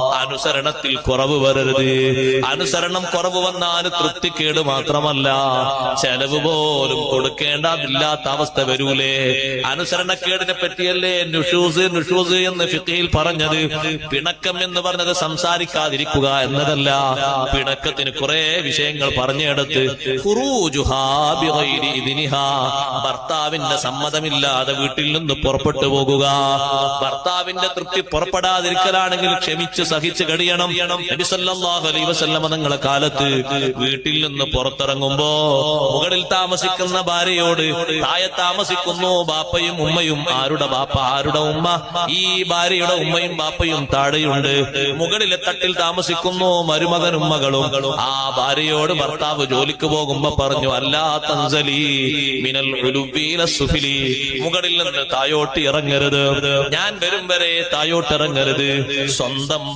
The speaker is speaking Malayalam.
അനുസരണത്തിൽ കുറവ് വരരുത്. അനുസരണം കുറവ് വന്നാൽ തൃപ്തിക്കേട് മാത്രമല്ല. ചെലവ് പോലും കൊടുക്കേണ്ടതില്ലാത്ത അവസ്ഥ വരൂലേ. അനുസരണക്കേടിനെ പറ്റിയല്ലേ നുഷൂസ് നുഷൂസ് എന്ന് ഫിക്കയിൽ പറഞ്ഞത്. പിണക്കം എന്ന് പറഞ്ഞത് സംസാരിക്കാതിരിക്കുക എന്നതല്ല. പിണക്കത്തിന് കുറെ വിഷയങ്ങൾ പറഞ്ഞെടുത്ത്. ഭർത്താവിന്റെ സമ്മതമില്ലാതെ വീട്ടിൽ നിന്ന് പുറപ്പെട്ടു പോകുക. ഭർത്താവിന്റെ തൃപ്തി പുറപ്പെടാതിരിക്കലാണെങ്കിൽ ക്ഷമിച്ച് സഹിച്ച് കഴിയണം. വസല്ലമ തങ്ങളെ കാലത്ത് വീട്ടിൽ നിന്ന് പുറത്തിറങ്ങുമ്പോ മുകളിൽ താമസിക്കുന്ന ഭാര്യയോട് താഴെ താമസിക്കുന്നു ബാപ്പയും ഉമ്മയും ആരുടെ ബാപ്പ ആരുടെ ഉമ്മ? ഈ ഭാര്യയുടെ ഉമ്മയും ബാപ്പയും താഴെയുണ്ട്. മുകളിലെ തട്ടിൽ താമസിക്കുന്നു മരുമകനും മകളും. ആ ഭാര്യയോട് ഭർത്താവ് ജോലിക്ക് പോകുമ്പോ പറഞ്ഞു അല്ലാ തൻസലി മിനൽ സുഫിലി. മുകളിൽ നിന്ന് തായോട്ട് ഇറങ്ങരുത്. ഞാൻ വരും വരെ തായോട്ട് ഇറങ്ങരുത്. സ്വന്തം